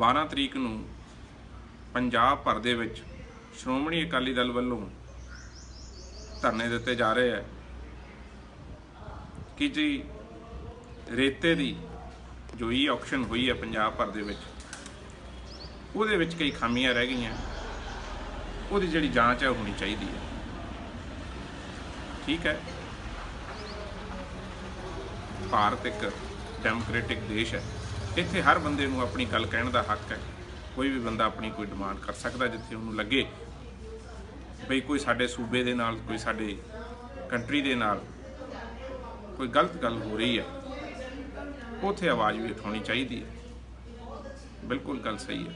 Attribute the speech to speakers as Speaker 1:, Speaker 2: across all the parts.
Speaker 1: 12 ਤਰੀਕ ਨੂੰ ਪੰਜਾਬ ਭਰ ਦੇ ਵਿੱਚ ਸ਼੍ਰੋਮਣੀ ਅਕਾਲੀ ਦਲ ਵੱਲੋਂ ਧਰਨੇ ਦਿੱਤੇ ਜਾ ਰਹੇ ਹੈ ਕਿ ਜੀ ਰੇਤੇ ਦੀ ਜੋ ਹੀ ਆਕਸ਼ਨ ਹੋਈ ਹੈ ਪੰਜਾਬ ਭਰ ਦੇ ਵਿੱਚ। ਉਹਦੇ ਵਿੱਚ ਕਈ ਖਾਮੀਆਂ ਰਹਿ ਗਈਆਂ। ਉਹਦੀ ਜਿਹੜੀ ਜਾਂਚ ਹੈ ਉਹ ਹੋਣੀ ਚਾਹੀਦੀ ਹੈ ਠੀਕ ਹੈ। ਭਾਰਤ ਇੱਕ ਡੈਮੋਕ੍ਰੈਟਿਕ ਦੇਸ਼ ਹੈ। ਇੱਥੇ ਹਰ ਬੰਦੇ ਨੂੰ ਆਪਣੀ ਗੱਲ ਕਹਿਣ ਦਾ ਹੱਕ ਹੈ। ਕੋਈ ਵੀ ਬੰਦਾ ਆਪਣੀ ਕੋਈ ਡਿਮਾਂਡ ਕਰ ਸਕਦਾ ਜਿੱਥੇ ਉਹਨੂੰ ਲੱਗੇ। ਬਈ ਕੋਈ ਸਾਡੇ ਸੂਬੇ ਦੇ ਨਾਲ, ਕੋਈ ਸਾਡੇ ਕੰਟਰੀ ਦੇ ਨਾਲ ਕੋਈ ਗਲਤ ਗੱਲ ਹੋ ਰਹੀ ਹੈ। ਉਥੇ ਆਵਾਜ਼ ਵੀ ਉਠਾਉਣੀ ਚਾਹੀਦੀ ਹੈ। ਬਿਲਕੁਲ ਗੱਲ ਸਹੀ ਹੈ।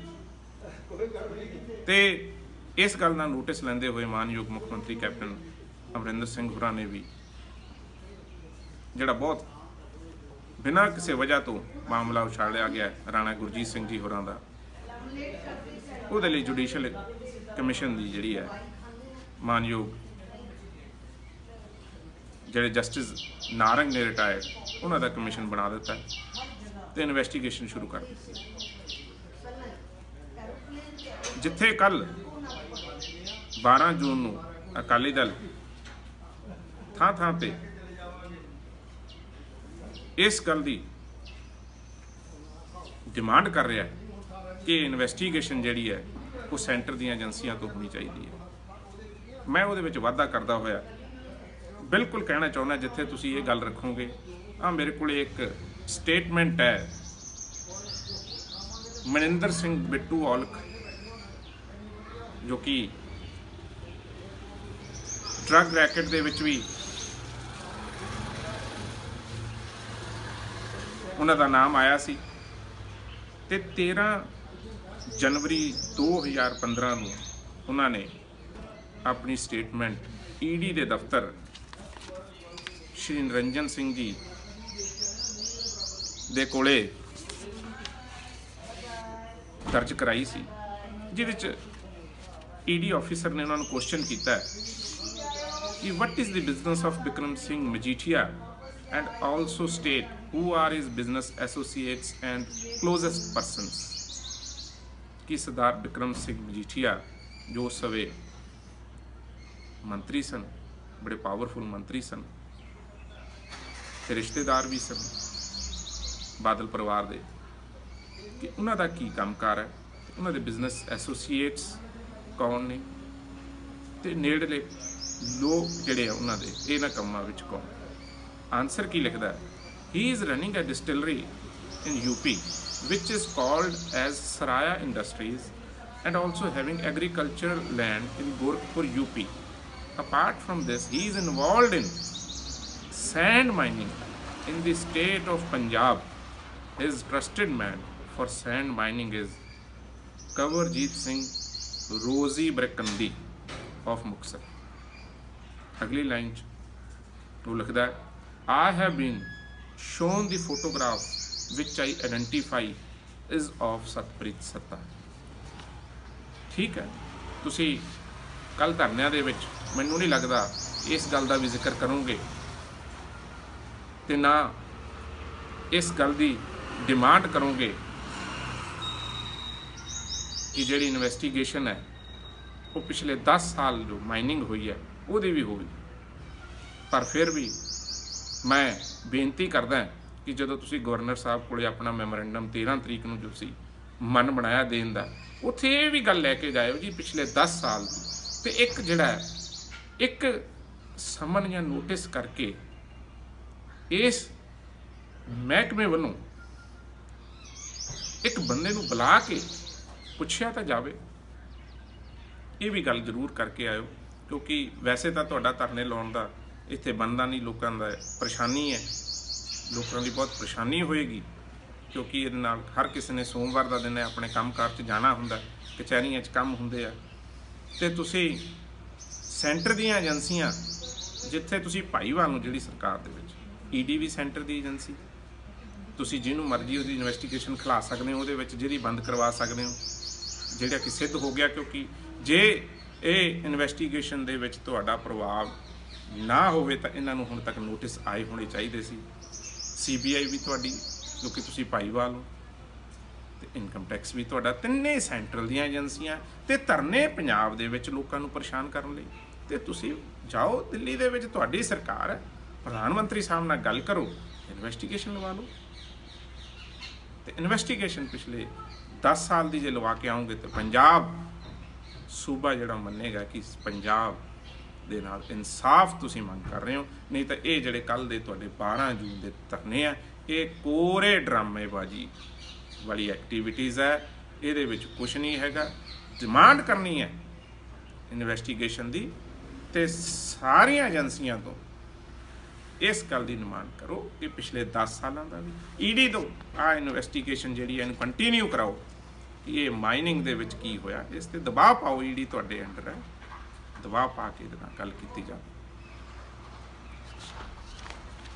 Speaker 1: ਤੇ ਇਸ ਗੱਲ ਦਾ ਨੋਟਿਸ ਲੈਂਦੇ ਹੋਏ ਮਾਨਯੋਗ ਮੁੱਖ ਮੰਤਰੀ ਕੈਪਟਨ ਅਮਰਿੰਦਰ ਸਿੰਘ ਹੋਰਾਂ ਨੇ ਵੀ ਜਿਹੜਾ ਬਹੁਤ ਬਿਨਾਂ ਕਿਸੇ ਵਜ੍ਹਾ ਤੋਂ ਮਾਮਲਾ ਉਛਾਲਿਆ ਗਿਆ ਰਾਣਾ ਗੁਰਜੀਤ ਸਿੰਘ ਜੀ ਹੋਰਾਂ ਦਾ। ਉਹਦੇ ਲਈ ਜੁਡੀਸ਼ੀਅਲ ਕਮਿਸ਼ਨ ਦੀ ਜਿਹੜੀ ਹੈ, ਮਾਨਯੋਗ ਜਿਹੜੇ ਜਸਟਿਸ ਨਾਰੰਗ ਨੇ ਰਿਟਾਇਰਡ ਉਹਨਾਂ ਦਾ ਕਮਿਸ਼ਨ ਬਣਾ ਦਿੱਤਾ ਹੈ ਤੇ ਇਨਵੈਸਟੀਗੇਸ਼ਨ ਸ਼ੁਰੂ ਕਰ ਦਿੱਤੀ ਜਿੱਥੇ ਕੱਲ 12 ਜੂਨ ਨੂੰ ਅਕਾਲੀ ਦਲ ਥਾਂ ਥਾਂ ਤੇ ਇਸ ਗੱਲ ਦੀ ਡਿਮਾਂਡ ਕਰ ਰਿਹਾ ਹੈ ਕਿ ਇਨਵੈਸਟੀਗੇਸ਼ਨ ਜਿਹੜੀ ਹੈ, ਉਹ ਸੈਂਟਰ ਦੀਆਂ ਏਜੰਸੀਆਂ ਤੋਂ ਹੋਣੀ ਚਾਹੀਦੀ ਹੈ। ਮੈਂ ਉਹਦੇ ਵਿੱਚ ਵਾਅਦਾ ਕਰਦਾ ਹੋਇਆ, ਬਿਲਕੁਲ ਕਹਿਣਾ ਚਾਹੁੰਦਾ ਜਿੱਥੇ ਤੁਸੀਂ ਇਹ ਗੱਲ ਰੱਖੋਗੇ ਆ ਮੇਰੇ ਕੋਲੇ ਇੱਕ ਸਟੇਟਮੈਂਟ ਹੈ। ਮਨਿੰਦਰ ਸਿੰਘ ਬਿੱਟੂ ਔਲਖ, ਜੋ ਕਿ ਡਰੱਗ ਰੈਕਟ ਦੇ ਵਿੱਚ ਵੀ ਉਹਨਾਂ ਦਾ ਨਾਮ ਆਇਆ ਸੀ ਤੇ 13 ਜਨਵਰੀ 2015 ਨੂੰ ਉਹਨਾਂ ਨੇ ਆਪਣੀ ਸਟੇਟਮੈਂਟ ਈਡੀ ਦੇ ਦਫ਼ਤਰ ਸ਼੍ਰੀ ਨਿਰੰਜਨ ਸਿੰਘ ਜੀ ਦੇ ਕੋਲੇ ਦਰਜ ਕਰਾਈ ਸੀ, ਜਿਹਦੇ ਚ ਈਡੀ ਆਫੀਸਰ ਨੇ ਉਹਨਾਂ ਨੂੰ ਕੁਐਸਚਨ ਕੀਤਾ ਕਿ what is the business of Bikram Singh Majithia and also state who are his business associates and closest persons. ਕਿ ਸਰਦਾਰ ਬਿਕਰਮ ਸਿੰਘ ਮਜੀਠੀਆ ਜੋ ਸਵੇ ਮੰਤਰੀ ਸਨ ਬੜੇ ਪਾਵਰਫੁਲ ਮੰਤਰੀ ਸਨ ਤੇ ਰਿਸ਼ਤੇਦਾਰ ਵੀ ਸਨ ਬਾਦਲ ਪਰਿਵਾਰ ਦੇ ਕਿ ਉਹਨਾਂ ਦਾ ਕੀ ਕੰਮਕਾਰ ਹੈ ਉਹਨਾਂ ਦੇ ਬਿਜ਼ਨਸ ਐਸੋਸੀਏਟਸ ਕੌਣ ਨੇ ਤੇ ਨੇੜਲੇ ਲੋਕ ਜਿਹੜੇ ਆ ਉਹਨਾਂ ਦੇ ਇਹਨਾਂ ਕੰਮਾਂ ਵਿੱਚ ਕੌਣ ਆਨਸਰ ਕੀ ਲਿਖਦਾ ਹੈ he is running a distillery in UP which is called as Saraya Industries and also having agricultural land in Gorakhpur UP apart from this he is involved in sand mining in the state of Punjab his trusted man for sand mining is Kawarjeet Singh Rosie Brekandi of Muksar ਅਗਲੀ line ਚ ਉਹ ਲਿਖਦਾ ਹੈ I have been Shown the photograph which I identify is of Satpreet ਸੱਤਾ ਠੀਕ ਹੈ? ਤੁਸੀਂ ਕੱਲ ਧਰਨਿਆਂ ਦੇ ਵਿੱਚ ਮੈਨੂੰ ਨਹੀਂ ਲੱਗਦਾ ਇਸ ਗੱਲ ਦਾ ਵੀ ਜ਼ਿਕਰ ਕਰੋਗੇ। ਤੇ ਨਾ ਇਸ ਗੱਲ ਦੀ ਡਿਮਾਂਡ ਕਰੋਗੇ ਕਿ ਜਿਹੜੀ ਇਨਵੈਸਟੀਗੇਸ਼ਨ ਹੈ, ਉਹ ਪਿਛਲੇ 10 ਸਾਲ ਜੋ ਮਾਈਨਿੰਗ ਹੋਈ ਹੈ, ਉਹਦੀ ਵੀ ਹੋਵੇ। ਪਰ ਫਿਰ ਵੀ ਮੈਂ ਬੇਨਤੀ ਕਰਦਾ ਕਿ ਜਦੋਂ ਤੁਸੀਂ ਗਵਰਨਰ ਸਾਹਿਬ ਕੋਲੇ ਆਪਣਾ ਮੈਮੋਰੈਂਡਮ 13 ਤਰੀਕ ਨੂੰ ਜੋ ਸੀ ਮਨ ਬਣਾਇਆ ਦੇਣ ਦਾ, ਉੱਥੇ ਇਹ ਵੀ ਗੱਲ ਲੈ ਕੇ ਜਾਇਓ ਜੀ ਪਿਛਲੇ 10 ਸਾਲ ਦੀ। ਤੇ ਇੱਕ ਜਿਹੜਾ ਇੱਕ ਸਮਨ ਜਾਂ ਨੋਟਿਸ ਕਰਕੇ ਇਸ ਮਹਿਕਮੇ ਵੱਲੋਂ ਇੱਕ ਬੰਦੇ ਨੂੰ ਬੁਲਾ ਕੇ ਪੁੱਛਿਆ ਤਾਂ ਜਾਵੇ। ਇਹ ਵੀ ਗੱਲ ਜ਼ਰੂਰ ਕਰਕੇ ਆਇਓ, ਕਿਉਂਕਿ ਵੈਸੇ ਤਾਂ ਤੁਹਾਡਾ ਧਰਨੇ ਲਾਉਣ ਦਾ ਇੱਥੇ ਬੰਦਾ ਨਹੀਂ, ਲੋਕਾਂ ਦਾ ਪਰੇਸ਼ਾਨੀ ਹੈ। ਲੋਕਾਂ ਦੀ ਬਹੁਤ ਪਰੇਸ਼ਾਨੀ ਹੋਏਗੀ, ਕਿਉਂਕਿ ਇਹਦੇ ਨਾਲ ਹਰ ਕਿਸੇ ਨੇ ਸੋਮਵਾਰ ਦਾ ਦਿਨ ਹੈ, ਆਪਣੇ ਕੰਮਕਾਰ 'ਚ ਜਾਣਾ ਹੁੰਦਾ, ਕਚਹਿਰੀਆਂ 'ਚ ਕੰਮ ਹੁੰਦੇ ਆ। ਤੇ ਤੁਸੀਂ ਸੈਂਟਰ ਦੀਆਂ ਏਜੰਸੀਆਂ, ਜਿੱਥੇ ਤੁਸੀਂ ਭਾਈਵਾਲ ਨੂੰ, ਜਿਹੜੀ ਸਰਕਾਰ ਦੇ ਵਿੱਚ ਈਡੀ ਵੀ ਸੈਂਟਰ ਦੀ ਏਜੰਸੀ, ਤੁਸੀਂ ਜਿਹਨੂੰ ਮਰਜ਼ੀ ਉਹਦੀ ਇਨਵੈਸਟੀਗੇਸ਼ਨ ਖਿਲਾ ਸਕਦੇ ਹੋ, ਉਹਦੇ ਵਿੱਚ ਜਿਹੜੀ ਬੰਦ ਕਰਵਾ ਸਕਦੇ ਹੋ, ਜਿਹੜਾ ਕਿ ਸਿੱਧ ਹੋ ਗਿਆ, ਕਿਉਂਕਿ ਜੇ ਇਹ ਇਨਵੈਸਟੀਗੇਸ਼ਨ ਦੇ ਵਿੱਚ ਤੁਹਾਡਾ ਪ੍ਰਭਾਵ ਨਾ ਹੋਵੇ ਤਾਂ ਇਹਨਾਂ ਨੂੰ ਹੁਣ ਤੱਕ ਨੋਟਿਸ ਆਏ ਹੋਣੇ ਚਾਹੀਦੇ ਸੀ। ਸੀਬੀਆਈ ਵੀ ਤੁਹਾਡੀ ਕਿਉਂਕਿ ਤੁਸੀਂ ਭਾਈਵਾਲ ਹੋ, ਤੇ ਇਨਕਮ ਟੈਕਸ ਵੀ ਤੁਹਾਡਾ, ਤਿੰਨੇ ਸੈਂਟਰਲ ਦੀਆਂ ਏਜੰਸੀਆਂ ਤੇ ਧਰਨੇ ਪੰਜਾਬ ਦੇ ਵਿੱਚ ਲੋਕਾਂ ਨੂੰ ਪਰੇਸ਼ਾਨ ਕਰਨ ਲਈ। ਤੇ ਤੁਸੀਂ ਜਾਓ ਦਿੱਲੀ ਦੇ ਵਿੱਚ, ਤੁਹਾਡੀ ਸਰਕਾਰ ਹੈ ਪ੍ਰਧਾਨ ਮੰਤਰੀ ਸਾਹਿਬ ਨਾਲ ਗੱਲ ਕਰੋ ਇਨਵੈਸਟੀਗੇਸ਼ਨ ਲਵਾ ਲਓ। ਤੇ ਇਨਵੈਸਟੀਗੇਸ਼ਨ ਪਿਛਲੇ 10 ਸਾਲ ਦੀ ਜੇ ਲਵਾ ਕੇ ਆਉਂਗੇ ਤੇ ਪੰਜਾਬ ਸੂਬਾ ਜਿਹੜਾ ਮੰਨੇਗਾ ਕਿ ਪੰਜਾਬ ਦੇ ਨਾਲ ਇਨਸਾਫ ਤੁਸੀਂ ਮੰਗ ਕਰ ਰਹੇ ਹੋ, ਨਹੀਂ ਤਾਂ ਇਹ ਜਿਹੜੇ ਕੱਲ ਦੇ ਤੁਹਾਡੇ 12 ਜੂਨ ਦੇ ਧਰਨੇ ਆ, ਇਹ ਕੋਰੇ ਡਰਾਮੇਬਾਜ਼ੀ ਵਾਲੀ ਐਕਟੀਵਿਟੀਜ਼ ਹੈ, ਇਹਦੇ ਵਿੱਚ ਕੁਝ ਨਹੀਂ ਹੈਗਾ ਡਿਮਾਂਡ ਕਰਨੀ ਹੈ ਇਨਵੈਸਟੀਗੇਸ਼ਨ ਦੀ ਤੇ ਸਾਰੀਆਂ ਏਜੰਸੀਆਂ ਤੋਂ ਇਸ ਗੱਲ ਦੀ ਡਿਮਾਂਡ ਕਰੋ ਕਿ ਪਿਛਲੇ 10 ਸਾਲਾਂ ਦਾ ਵੀ ਈਡੀ ਤੋਂ ਆ ਇਨਵੈਸਟੀਗੇਸ਼ਨ ਜਿਹੜੀ ਹੈ ਇਹਨੂੰ ਕੰਟੀਨਿਊ ਕਰਾਓ ਕਿ ਇਹ ਮਾਈਨਿੰਗ ਦੇ ਵਿੱਚ ਕੀ ਹੋਇਆ, ਇਸ ਤੇ ਦਬਾਅ ਪਾਓ ਈਡੀ ਤੁਹਾਡੇ ਅੰਡਰ ਹੈ। ਦਬਾਅ ਪਾ ਕੇ ਇਹਦੇ ਨਾਲ ਗੱਲ ਕੀਤੀ ਜਾਵੇ।